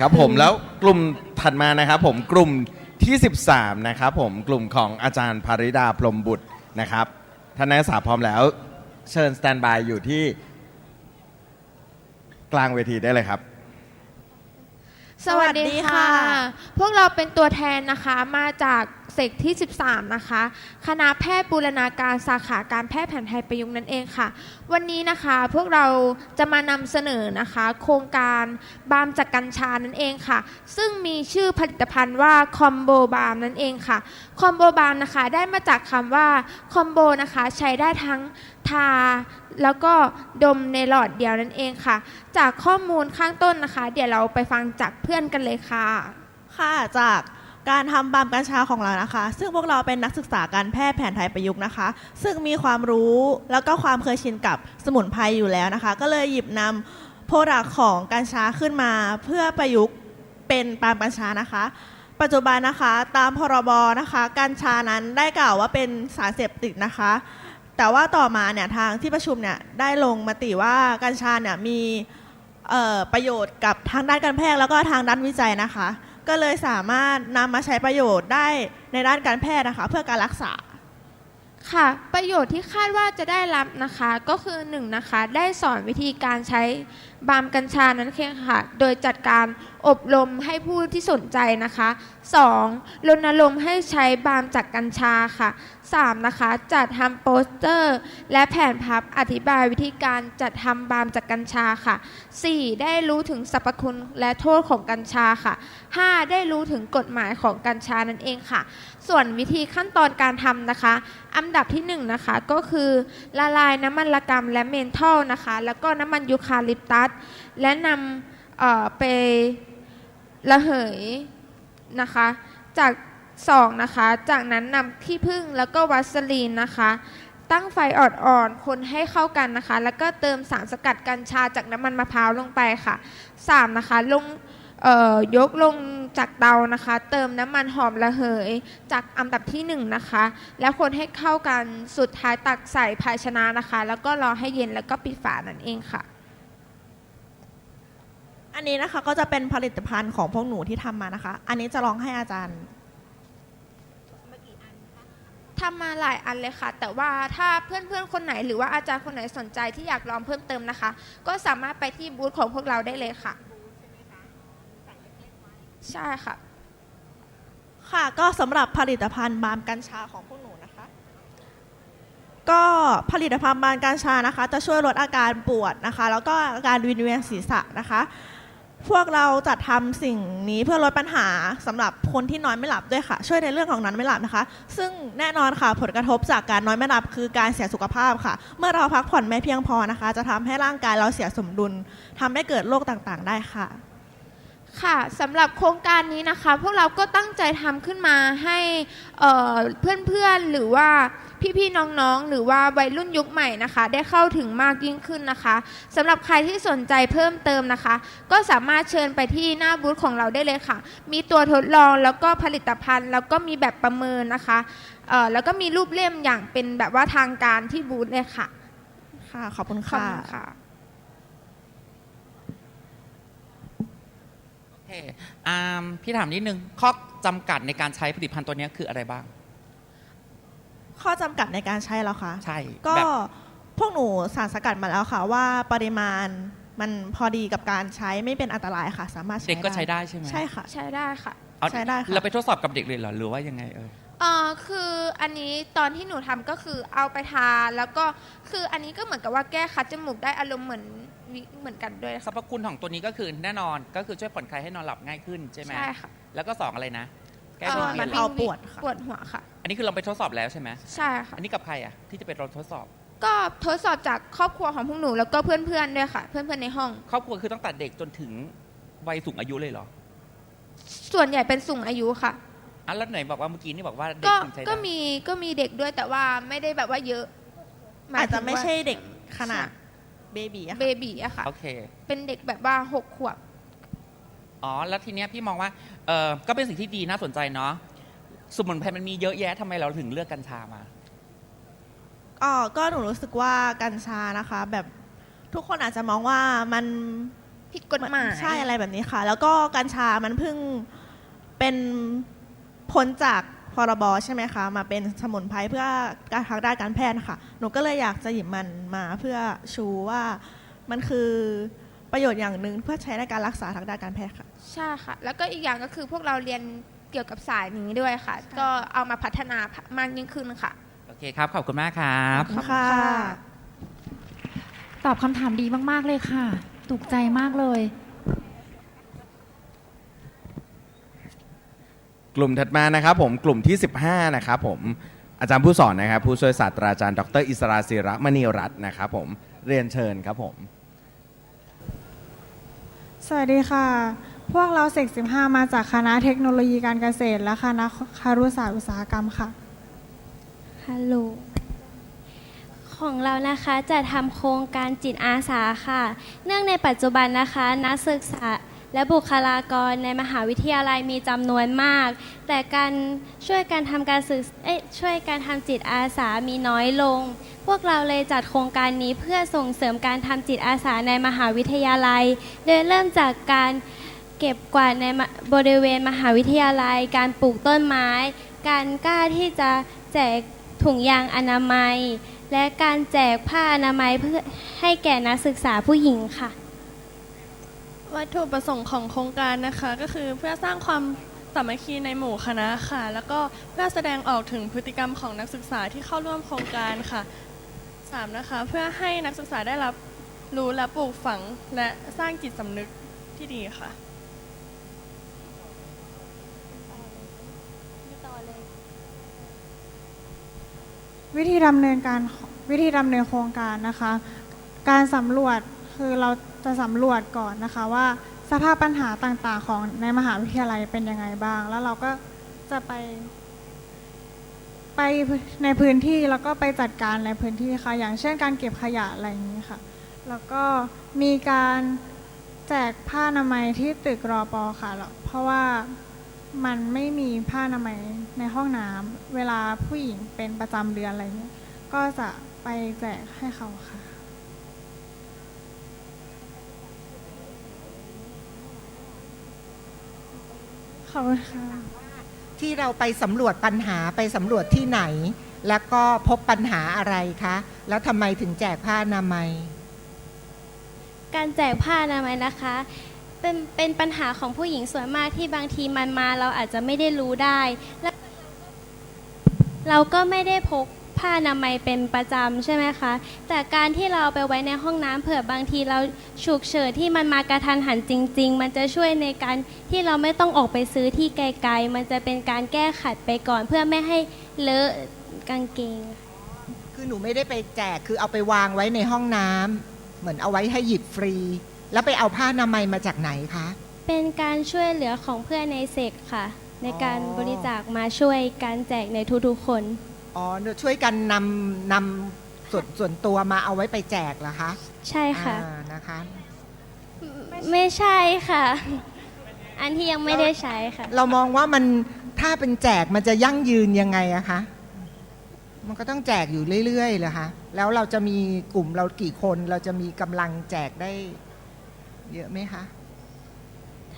ครับผมแล้วกลุ่มถัดมานะครับผมกลุ่มที่ 13 นะครับผมกลุ่มของอาจารย์ภาริดาพรหมบุตรนะครับท่านนักศึกษาพร้อมแล้ว เชิญสแตนบายอยู่ที่กลางเวทีได้เลยครับ สวัสดีค่ะสวัสดีค่ะพวกเราเป็นตัวแทนนะคะมาจากเซกที่ 13 นะคะ คณะแพทย์บูรณาการสาขาการแพทย์แผนไทยประยุกต์นั่นเองค่ะ วันนี้นะคะพวกเราจะมานำเสนอนะคะ โครงการบามจากกัญชานั่นเองค่ะ ซึ่งมีชื่อผลิตภัณฑ์ว่าคอมโบบามนั่นเองค่ะ คอมโบบามนะคะได้มาจากคำว่าคอมโบนะคะใช้ได้ทั้งทาแล้วก็ดมในหลอดเดียวนั่นเองค่ะ จากข้อมูลข้างต้นนะคะ เดี๋ยวเราไปฟังจากเพื่อนกันเลยค่ะ ค่ะจาก การทำบามกัญชาของเรานะคะ ซึ่งพวกเราเป็นนักศึกษาการแพทย์แผนไทยประยุกต์นะคะ ซึ่งมีความรู้แล้วก็ความเคยชินกับสมุนไพรอยู่แล้วนะคะ ก็เลยหยิบนำโปรดักของกัญชาขึ้นมา เพื่อประยุกต์เป็นบามกัญชานะคะ ปัจจุบันนะคะตามพรบนะคะกัญชานั้นได้กล่าวว่าเป็นสารเสพติดนะคะ แต่ว่าต่อมาเนี่ยทางที่ประชุมเนี่ยได้ลงมติว่ากัญชาเนี่ยมีประโยชน์กับทางด้านการแพทย์แล้วก็ทางด้านวิจัยนะคะ ก็เลยสามารถนำมาใช้ประโยชน์ได้ในด้านการแพทย์นะคะ เพื่อการรักษา ค่ะ ประโยชน์ที่คาดว่าจะได้รับนะคะ ก็คือ1นงนะคะได้สอนวิธีการใช้ บามกัญชานั้นเองค่ะ โดยจัดการอบรมให้ผู้ที่สนใจนะคะ 2. รณรงค์ให้ใช้บามจากกัญชาค่ะ 3. นะคะ จัดทำโปสเตอร์ และแผนพับอธิบายวิธีการจัดทำบามจากกัญชาค่ะ 4. ได้รู้ถึงสรรพคุณและโทษของกัญชาค่ะ 5. ได้รู้ถึงกฎหมายของกัญชานั่นเองค่ะ ส่วนวิธีขั้นตอนการทำนะคะ อันดับที่1นงนะคะก็คือละลายน้ำมันละกำและเมนทอลนะคะ แล้วก็น้ำมันยูคาลิปตัสและนำไประเหยนะคะ จากสองนะคะ จากนั้นนำขี้ผึ้งแล้วก็วัสลีนนะคะ ตั้งไฟอ่อนๆ คนให้เข้ากันนะคะ แล้วก็เติมสารสกัดกัญชาจากน้ำมันมะพร้าวลงไปค่ะ 3. นะคะ ลงยกลงจากเตานะคะ เติมน้ำมันหอมระเหย จากอันดับที่1นะคะ แล้วคนให้เข้ากันสุดท้ายตักใส่ภาชนะนะคะ แล้วก็รอให้เย็นแล้วก็ปิดฝานั่นเองค่ะ อันนี้นะคะก็จะเป็นผลิตภัณฑ์ของพวกหนูที่ทำมานะคะ อันนี้จะลองให้อาจารย์ ทำมาหลายอันเลยค่ะ แต่ว่าถ้าเพื่อนๆ คนไหนหรือว่าอาจารย์คนไหนสนใจที่อยากลองเพิ่มเติมนะคะ ก็สามารถไปที่บูธของพวกเราได้เลยค่ะ ใช่ค่ะ ค่ะก็สำหรับผลิตภัณฑ์บามกัญชาของพวกหนูนะคะ ก็ผลิตภัณฑ์บามกัญชานะคะ จะช่วยลดอาการปวดนะคะ แล้วก็อาการวิงเวียนศีรษะนะคะ พวกเราจัดทำสิ่งนี้เพื่อลดปัญหาสำหรับคนที่นอนไม่หลับด้วยค่ะ ช่วยในเรื่องของนอนไม่หลับนะคะ ซึ่งแน่นอนค่ะผลกระทบจากการนอนไม่หลับคือการเสียสุขภาพค่ะ เมื่อเราพักผ่อนไม่เพียงพอนะคะ จะทำให้ร่างกายเราเสียสมดุลทำให้เกิดโรคต่างๆ ได้ค่ะ ค่ะสำหรับโครงการนี้นะคะ พวกเราก็ตั้งใจทำขึ้นมาให้เอ่อเพื่อนๆหรือว่าพี่ๆน้องๆ หรือว่าวัยรุ่นยุคใหม่นะคะ ได้เข้าถึงมากยิ่งขึ้นนะคะสำหรับใครที่สนใจเพิ่มเติมนะคะ ก็สามารถเชิญไปที่หน้าบูธของเราได้เลยค่ะ มีตัวทดลองแล้วก็ผลิตภัณฑ์ แล้วก็มีแบบประเมินนะคะเอ่อแล้วก็มีรูปเล่มอย่างเป็นแบบว่าทางการที่บูธเลยค่ะค่ะขอบคุณขอบค่ะ คุณค่ะ โอ เคอ่าพี่ถามนิดนึงข้อจำกัดในการใช้ผลิตภัณฑ์ตัวเนี้ยคืออะไรบ้าง ข้อจำกัดในการใช้แล้วค่ะใช่ก็แบบพวกหนูสารสกัดมาแล้วค่ะ ว่าปริมาณมันพอดีกับการใช้ไม่เป็นอันตรายค่ะ สามารถใช้เด็กก็ใช้ได้ใช่ไหมใช่ค่ะ ใช้ได้ค่ะ เอาใช้ได้ค่ะ เราไปทดสอบกับเด็กเลยเหรอหรือว่ายังไงเอ่ยเอ่อคืออันนี้ตอนที่หนูทำก็คือเอาไปทาแล้วก็คืออันนี้ก็เหมือนกับว่าแก้คัดจมูกได้อารมณ์เหมือน วิเหมือนกันด้วยสรรพคุณของตัวนี้ก็คือแน่นอนก็คือช่วยผ่อนคลายให้นอนหลับง่ายขึ้นใช่ไหมใช่ค่ะ แล้วก็สองอะไรนะ แก้เอ่วิองเวีมัยนนเอาปวดค่ะ ปวดหัวค่ะ อันนี้คือเราไปทดสอบแล้วใช่ไหมใช่ค่ะ อันนี้กับใครอะที่จะไปเราทดสอบ ก็ทดสอบจากครอบครัวของพวกหนูแล้วก็เพื่อนๆด้วยค่ะ เพื่อนๆในห้อง ครอบครัวคือตั้งแต่เด็กจนถึงวัยสูงอายุเลยเหรอส่วนใหญ่เป็นสูงอายุค่ะ อะแล้วไหนบอกว่าเมื่อกี้นี่บอกว่าเด็กก็ถึงใช้ได้ก็มีก็มีเด็กด้วยแต่ว่าไม่ได้แบบว่าเยอะหยอาจถึจะงไม่ว่าใช่เด็กขนาด เบบีอะเบค่ะบีอะค่ะ โอเค เป็นเด็กแบบว่าหกขวบ อ๋อ แล้วทีเนี้ยพี่มองว่า เออก็เป็นสิ่งที่ดีน่าสนใจเนาะ สมุนไพรมันมีเยอะแยะทำไมเราถึงเลือกกัญชามา อ๋อก็หนูรู้สึกว่ากัญชานะคะ แบบทุกคนอาจจะมองว่ามันผิดกฎหมายใช่อะไรแบบนี้ค่ะ แล้วก็กัญชามันเพิ่งเป็นพ้นจาก พรบใช่ไหมคะมาเป็นสมุนไพรเพื่อการทางด้านการแพทย์ค่ะหนูก็เลยอยากจะหยิบมันมาเพื่อชูว่ามันคือประโยชน์อย่างหนึ่งเพื่อใช้ในการรักษาทางด้านการแพทย์ค่ะ ใช่ค่ะ แล้วก็อีกอย่างก็คือพวกเราเรียนเกี่ยวกับสายนี้ด้วยค่ะ ก็เอามาพัฒนามากยิ่งขึ้นค่ะ โอเคครับ ขอบคุณมากครับขอบคุณค่ะ ตอบคำถามดีมาก ๆ เลยค่ะ ถูกใจมากเลย กลุ่มถัดมานะครับผมกลุ่มที่ 15 นะครับผมอาจารย์ผู้สอนนะครับ ผู้ช่วยศาสตราจารย์ ดร อิสราศิระมณีรัตน์นะครับผมเรียนเชิญครับผม สวัสดีค่ะ พวกเราเสก15 มาจากคณะเทคโนโลยีการเกษตร และคณะคารุศาสตร์อุตสาหกรรมค่ะ ฮัลโหล ของเรานะคะจะทำโครงการจิตอาสาค่ะ เนื่องในปัจจุบันนะคะ นักศึกษา และบุคลากรในมหาวิทยาลัยมีจำนวนมาก แต่การช่วยการทำการศึกเอ้ยช่วยการทำจิตอาสามีน้อยลง พวกเราเลยจัดโครงการนี้เพื่อส่งเสริมการทำจิตอาสาในมหาวิทยาลัย โดยเริ่มจากการเก็บกวาดในบริเวณมหาวิทยาลัย การปลูกต้นไม้ การกล้าที่จะแจกถุงยางอนามัย และการแจกผ้าอนามัยเพื่อให้แก่นักศึกษาผู้หญิงค่ะ วัตถุประสงค์ของโครงการนะคะ ก็คือเพื่อสร้างความสามัคคีในหมู่คณะค่ะ แล้วก็เพื่อแสดงออกถึงพฤติกรรมของนักศึกษาที่เข้าร่วมโครงการค่ะสามนะคะ เพื่อให้นักศึกษาได้รับรู้และปลูกฝังและสร้างจิตสำนึกที่ดีค่ะ วิธีดำเนินการวิธีดำเนินโครงการนะคะ การสำรวจคือเรา จะสำรวจก่อนนะคะว่าสภาพปัญหาต่างๆ ของในมหาวิทยาลัยเป็นยังไงบ้าง แล้วเราก็จะไป ไปในพื้นที่แล้วก็ไปจัดการในพื้นที่ค่ะ อย่างเช่นการเก็บขยะอะไรอย่างนี้ค่ะ แล้วก็มีการแจกผ้าอนามัยที่ตึกรอปอค่ะ เพราะว่ามันไม่มีผ้าอนามัยในห้องน้ำเวลาผู้หญิงเป็นประจำเดือนอะไรเงี้ย ก็จะไปแจกให้เขาค่ะ ขอบคุณค่ะที่เราไปสำรวจปัญหาไปสำรวจที่ไหน แล้วก็พบปัญหาอะไรคะ แล้วทำไมถึงแจกผ้าอนามัย การแจกผ้าอนามัยนะคะ เป็นเป็นปัญหาของผู้หญิงส่วนมากที่บางทีมันมาเราอาจจะไม่ได้รู้ได้และเราก็ไม่ได้พก ผ้าอนามัยเป็นประจำใช่ไหมคะ แต่การที่เราเอาไปไว้ในห้องน้ำเผื่อบางทีเราฉุกเฉินที่มันมากระทันหันจริง ๆ มันจะช่วยในการที่เราไม่ต้องออกไปซื้อที่ไกล ๆ มันจะเป็นการแก้ขัดไปก่อนเพื่อไม่ให้เลอะกางเกง คือหนูไม่ได้ไปแจกคือเอาไปวางไว้ในห้องน้ำเหมือนเอาไว้ให้หยิบฟรี แล้วไปเอาผ้าอนามัยมาจากไหนคะ เป็นการช่วยเหลือของเพื่อนในเซกค่ะ ในการบริจาคมาช่วยการแจกในทุกๆคน อ๋อช่วยกันนำนำส่วนส่วนตัวมาเอาไว้ไปแจกเหรอคะใช่ค่ะ อ่านะคะ ไม่ใช่ค่ะ อันที่ยังไม่ได้ใช้ค่ะ เรามองว่ามันถ้าเป็นแจกมันจะยั่งยืนยังไงอะคะ มันก็ต้องแจกอยู่เรื่อยๆเหรอคะแล้วเราจะมีกลุ่มเรากี่คนเราจะมีกำลังแจกได้ เยอะไหมคะ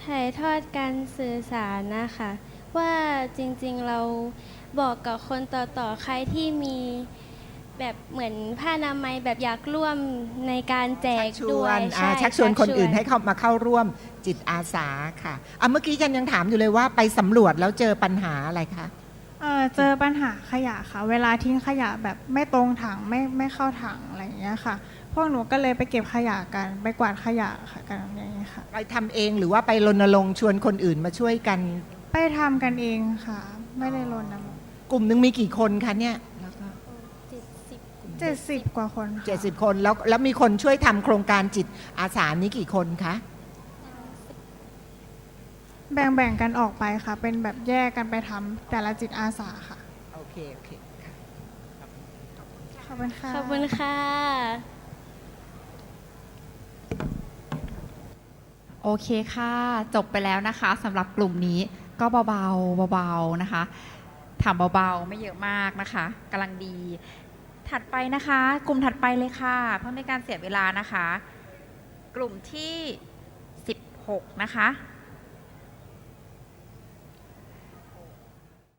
ถ่ายทอดการสื่อสารนะคะ ว่าจริงๆเรา บอกกับคนต่อๆ ใครที่มีแบบเหมือนผ้าอนามัยแบบอยากร่วมในการแจชักกชด้ววยนใช่อ่าชักชวนคนอื่นชักชให้เข้ามาเข้าร่วมจิตอาสาค่ะอะเมื่อกี้ฉันยังถามอยู่เลยว่าไปสำรวจแล้วเจอปัญหาอะไรคะ เอ่อเจอปัญหาขยะค่ะ เวลาทิ้งขยะแบบไม่ตรงถังไม่ไม่เข้าถังอะไรอย่างเงี้ยค่ะ พวกหนูก็เลยไปเก็บขยะกันไปกวาดขยะค่ะกันอย่างเงี้ยค่ะ ไปทำเองหรือว่าไปรณรงค์ชวนคนอื่นมาช่วยกัน ไปทำกันเองค่ะ ไม่ได้รณรงค์ กลุ่มหนึ่งมีกี่คนคะเนี่ยเจ็ดสิบกว่าคนค่ะเจ็ดสิบคนแล้วแล้วมีคนช่วยทำโครงการจิตอาสานี้กี่คนคะ แบ่งๆกันออกไปค่ะ เป็นแบบแยกกันไปทำแต่ละจิตอาสาค่ะ โอเค โอเคค่ะขอบคุณค่ะ ขอบคุณค่ะ โอเคค่ะ จบไปแล้วนะคะสำหรับกลุ่มนี้ก็เบาๆเบาๆนะคะ ถามเบาๆ ไม่เยอะมากนะคะกำลังดี ถัดไปนะคะ กลุ่มถัดไปเลยค่ะ เพื่อไม่ให้การเสียเวลานะคะ กลุ่มที่6นะคะ